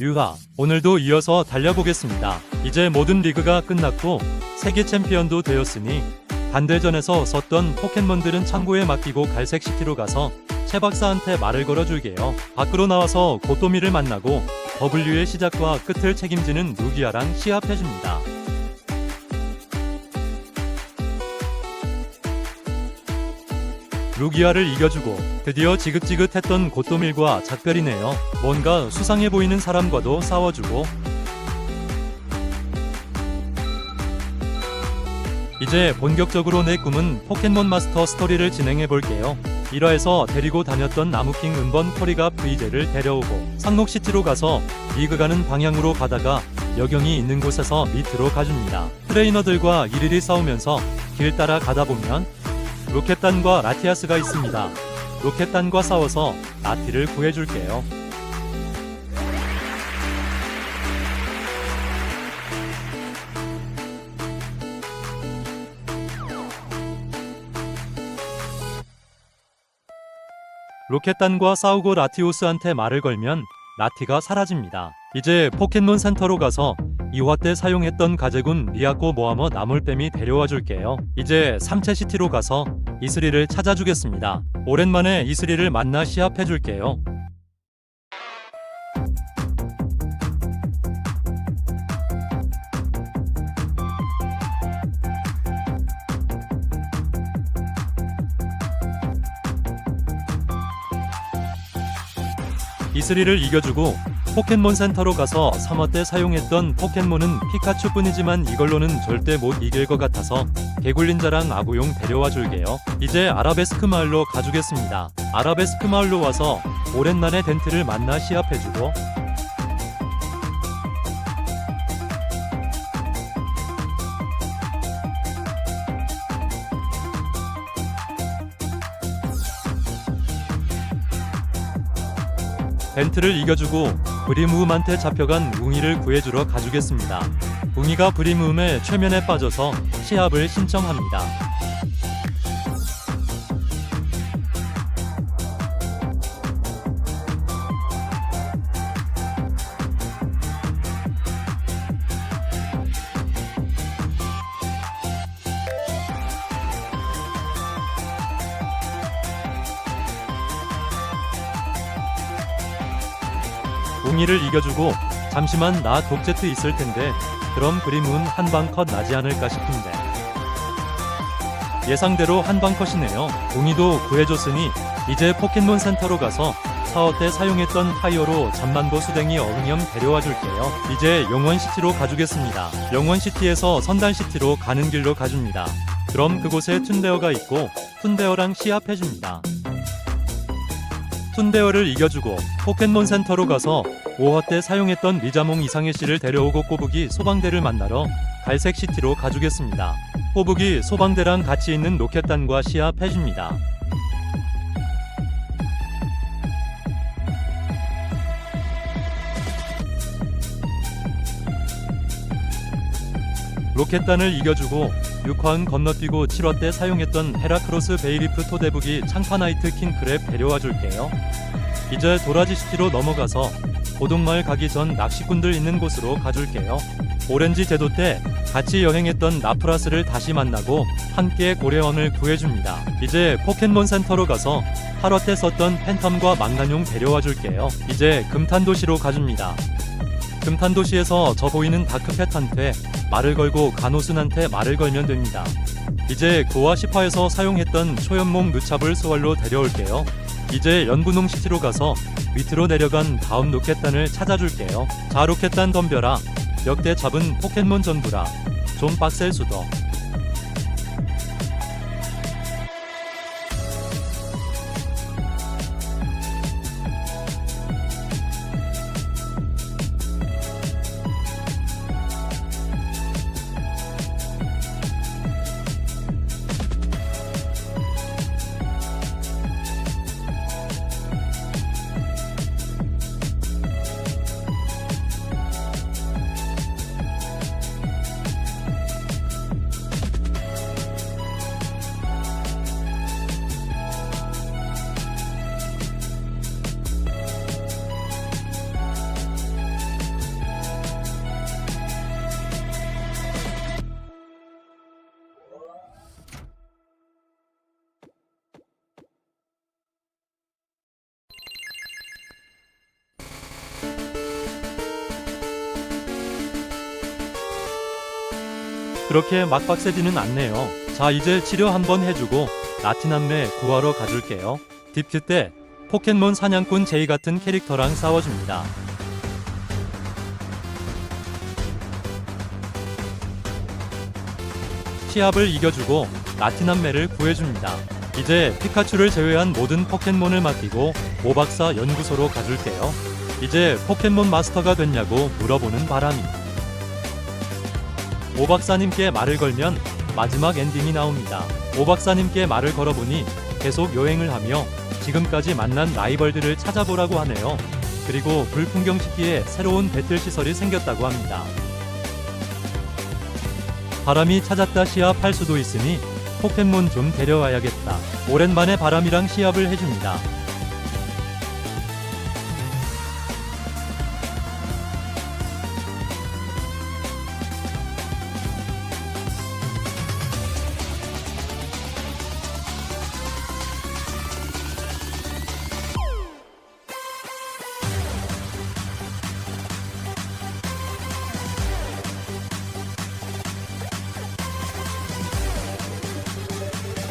유하. 오늘도 이어서 달려보겠습니다. 이제 모든 리그가 끝났고 세계 챔피언도 되었으니 반대전에서 썼던 포켓몬들은 창고에 맡기고 갈색 시티로 가서 최 박사한테 말을 걸어줄게요. 밖으로 나와서 고토미를 만나고 W의 시작과 끝을 책임지는 루기아랑 시합해줍니다. 루기아를 이겨주고 드디어 지긋지긋했던 고토밀과 작별이네요. 뭔가 수상해 보이는 사람과도 싸워주고 이제 본격적으로 내 꿈은 포켓몬 마스터 스토리를 진행해 볼게요. 1화에서 데리고 다녔던 나무킹 은번 코리가 브이제를 데려오고 상록시티로 가서 리그 가는 방향으로 가다가 여경이 있는 곳에서 밑으로 가줍니다. 트레이너들과 이리리 싸우면서 길 따라 가다 보면 로켓단과 라티아스가 있습니다. 로켓단과 싸워서 라티를 구해줄게요. 로켓단과 싸우고 라티오스한테 말을 걸면 라티가 사라집니다. 이제 포켓몬 센터로 가서 2화 때 사용했던 가재군 리아코 모하머 나물뱀이 데려와 줄게요. 이제 삼체시티로 가서 이슬이를 찾아주겠습니다. 오랜만에 이슬이를 만나 시합해 줄게요. 이슬이를 이겨주고 포켓몬 센터로 가서 3화 때 사용했던 포켓몬은 피카츄뿐이지만 이걸로는 절대 못 이길 것 같아서 개굴린자랑 아구용 데려와 줄게요. 이제 아라베스크 마을로 가주겠습니다. 아라베스크 마을로 와서 오랜만에 덴트를 만나 시합해주고 벤트를 이겨주고 브리무음한테 잡혀간 웅이를 구해주러 가주겠습니다. 웅이가 브리무음의 최면에 빠져서 시합을 신청합니다. 웅이를 이겨주고 잠시만 나 독제트 있을 텐데 그럼 브리무은 한방 컷 나지 않을까 싶은데 예상대로 한방 컷이네요. 웅이도 구해줬으니 이제 포켓몬 센터로 가서 사업 때 사용했던 타이어로 잠만보 수댕이 어흥염 데려와 줄게요. 이제 영원시티로 가주겠습니다. 영원시티에서 선단시티로 가는 길로 가줍니다. 그럼 그곳에 툰데어가 있고 툰데어랑 시합해줍니다. 툰데어를 이겨주고 포켓몬 센터로 가서 5화 때 사용했던 리자몽 이상해 씨를 데려오고 꼬부기 소방대를 만나러 갈색 시티로 가주겠습니다. 꼬부기 소방대랑 같이 있는 로켓단과 시합해줍니다. 로켓단을 이겨주고 6화은 건너뛰고 7화 때 사용했던 헤라크로스 베이리프 토대북이 창파나이트 킹크랩 데려와 줄게요. 이제 도라지시티로 넘어가서 고동마을 가기 전 낚시꾼들 있는 곳으로 가줄게요. 오렌지 제도 때 같이 여행했던 나프라스를 다시 만나고 함께 고래원을 구해줍니다. 이제 포켓몬 센터로 가서 8화 때 썼던 팬텀과 망나뇽 데려와 줄게요. 이제 금탄도시로 가줍니다. 금탄도시에서 저 보이는 다크펫한테 말을 걸고 가노순한테 말을 걸면 됩니다. 이제 9화 10화에서 사용했던 초연몽 누찹을 스왈로 데려올게요. 이제 연분홍 시티로 가서 밑으로 내려간 다음 로켓단을 찾아줄게요. 자 로켓단 덤벼라. 역대 잡은 포켓몬 전부라. 좀 빡셀 수도. 그렇게 막 빡세지는 않네요. 자, 이제 치료 한번 해주고 라티남매 구하러 가줄게요. 딥큐 때 포켓몬 사냥꾼 제이 같은 캐릭터랑 싸워줍니다. 시합을 이겨주고 라티남매를 구해줍니다. 이제 피카츄를 제외한 모든 포켓몬을 맡기고 오박사 연구소로 가줄게요. 이제 포켓몬 마스터가 됐냐고 물어보는 바람이. 오 박사님께 말을 걸면 마지막 엔딩이 나옵니다. 오 박사님께 말을 걸어보니 계속 여행을 하며 지금까지 만난 라이벌들을 찾아보라고 하네요. 그리고 불풍경 시기에 새로운 배틀 시설이 생겼다고 합니다. 바람이 찾았다 시합할 수도 있으니 포켓몬 좀 데려와야겠다. 오랜만에 바람이랑 시합을 해줍니다.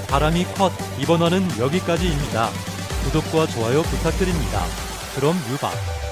바람이 컷 이번 화는 여기까지입니다. 구독과 좋아요 부탁드립니다. 그럼 유박.